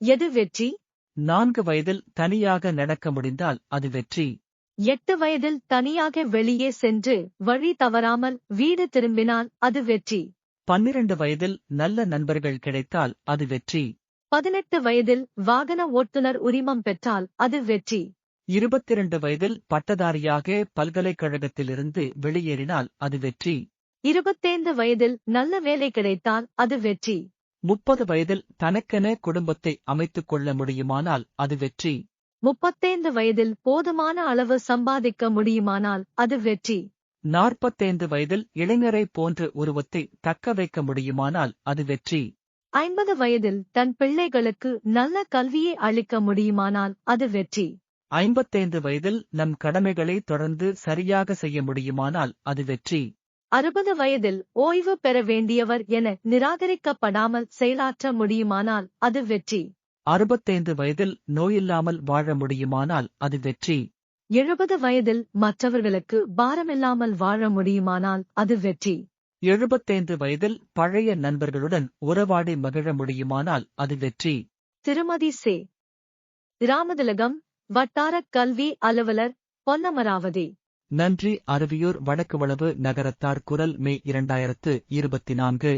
எது வெற்றி? நான்கு வயதில் தனியாக நடக்க முடிந்தால் அது வெற்றி. எட்டு வயதில் தனியாக வெளியே சென்று வழி தவறாமல் வீடு திரும்பினால் அது வெற்றி. பன்னிரண்டு வயதில் நல்ல நண்பர்கள் கிடைத்தால் அது வெற்றி. பதினெட்டு வயதில் வாகன ஓட்டுநர் உரிமம் பெற்றால் அது வெற்றி. இருபத்திரண்டு வயதில் பட்டதாரியாக பல்கலைக்கழகத்திலிருந்து வெளியேறினால் அது வெற்றி. இருபத்தைந்து வயதில் நல்ல வேலை கிடைத்தால் அது வெற்றி. முப்பது வயதில் தனக்கென குடும்பத்தை அமைத்துக் கொள்ள முடியுமானால் அது வெற்றி. முப்பத்தைந்து வயதில் போதுமான அளவு சம்பாதிக்க முடியுமானால் அது வெற்றி. நாற்பத்தைந்து வயதில் இளைஞரை போன்ற உருவத்தை தக்க வைக்க முடியுமானால் அது வெற்றி. ஐம்பது வயதில் தன் பிள்ளைகளுக்கு நல்ல கல்வியை அளிக்க முடியுமானால் அது வெற்றி. ஐம்பத்தைந்து வயதில் நம் கடமைகளை தொடர்ந்து சரியாக செய்ய முடியுமானால் அது வெற்றி. அறுபது வயதில் ஓய்வு பெற வேண்டியவர் என நிராகரிக்கப்படாமல் செயலாற்ற முடியுமானால் அது வெற்றி. அறுபத்தைந்து வயதில் நோயில்லாமல் வாழ முடியுமானால் அது வெற்றி. எழுபது வயதில் மற்றவர்களுக்கு பாரமில்லாமல் வாழ முடியுமானால் அது வெற்றி. எழுபத்தைந்து வயதில் பழைய நண்பர்களுடன் உறவாடி மகிழ முடியுமானால் அது வெற்றி. திருமதி சே. ராமதிலகம் வட்டாரக் கல்வி அலுவலர் பொன்னமராவதி. நன்றி அருவியூர் வடக்கு வளவு நகரத்தார் குரல் மே இரண்டாயிரத்து இருபத்தி நான்கு.